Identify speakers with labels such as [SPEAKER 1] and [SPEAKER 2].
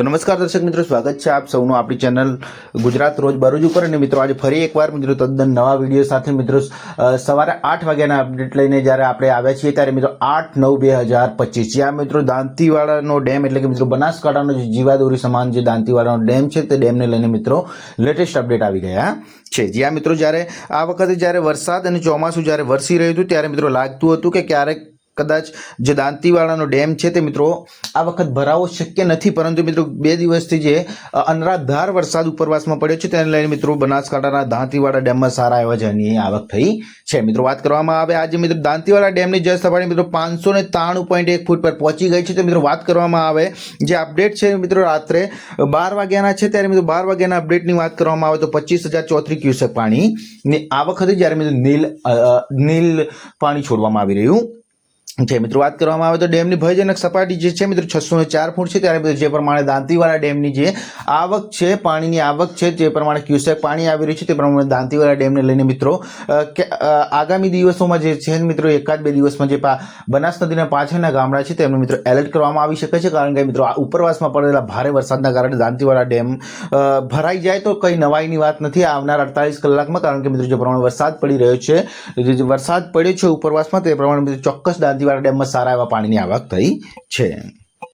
[SPEAKER 1] તો નમસ્કાર દર્શક મિત્રો, સ્વાગત છે આપ સૌનું આપણી ચેનલ ગુજરાત રોજ બરોજ ઉપર. અને મિત્રો, આજે ફરી એકવાર મિત્રો તદ્દન નવા વીડિયો સાથે મિત્રો સવારે આઠ વાગ્યાના અપડેટ લઈને જ્યારે આપણે આવ્યા છીએ ત્યારે મિત્રો આઠ નવ બે હજાર પચીસ. જ્યાં મિત્રો દાંતીવાડાનો ડેમ એટલે કે મિત્રો બનાસકાંઠાનો જે જીવાદોરી સમાન જે દાંતીવાડાનો ડેમ છે તે ડેમને લઈને મિત્રો લેટેસ્ટ અપડેટ આવી ગયા. છે. જ્યાં મિત્રો જ્યારે આ વખતે જ્યારે વરસાદ અને ચોમાસું જ્યારે વરસી રહ્યું હતું ત્યારે મિત્રો લાગતું હતું કે ક્યારેક કદાચ જે દાંતીવાડાનો ડેમ છે તે મિત્રો આ વખત ભરાવો શક્ય નથી. પરંતુ મિત્રો બે દિવસથી જે અનરાધાર વરસાદ ઉપરવાસમાં પડ્યો છે તેને લઈને મિત્રો બનાસકાંઠાના દાંતીવાડા ડેમમાં સારા એવા જળની આવક થઈ છે. મિત્રો વાત કરવામાં આવે આજે મિત્રો દાંતીવાડા ડેમની જળ સપાટી મિત્રો પાંચસો ને ત્રાણું પોઈન્ટ એક ફૂટ પર પહોંચી ગઈ છે. તો મિત્રો વાત કરવામાં આવે, જે અપડેટ છે મિત્રો રાત્રે બાર વાગ્યાના છે ત્યારે મિત્રો બાર વાગ્યાના અપડેટની વાત કરવામાં આવે તો પચીસ હજાર ચોત્રીસ ક્યુસેક પાણીની આ વખતે જ્યારે મિત્રો નીલ નીલ પાણી છોડવામાં આવી રહ્યું છે. મિત્રો, વાત કરવામાં આવે તો ડેમની ભયજનક સપાટી જે છે, મિત્રો, છસો ને ચાર ફૂટ છે. ત્યારે, મિત્રો, જે પ્રમાણે દાંતીવાડા ડેમની જે આવક છે, પાણીની આવક છે, જે પ્રમાણે ક્યુસેક પાણી આવી રહ્યું છે, તે પ્રમાણે દાંતીવાડા ડેમને લઈને, મિત્રો આગામી દિવસોમાં જે છે, મિત્રો, એકાદ બે દિવસમાં જે બનાસ નદીના પાછળના ગામડા છે, તેમને, મિત્રો, એલર્ટ કરવામાં આવી શકે છે. કારણ કે, મિત્રો, આ ઉપરવાસમાં પડેલા ભારે વરસાદના કારણે દાંતીવાડા ડેમ ભરાઈ જાય તો કંઈ નવાઈની વાત નથી. આવનાર અડતાલીસ કલાકમાં, કારણ કે, મિત્રો, જે પ્રમાણે વરસાદ પડી રહ્યો છે, જે જે વરસાદ પડ્યો છે ઉપરવાસમાં, તે પ્રમાણે, મિત્રો, ચોક્કસ દાંતીવાડા ડેમમાં સારા એવા પાણીની આવક થઈ છે.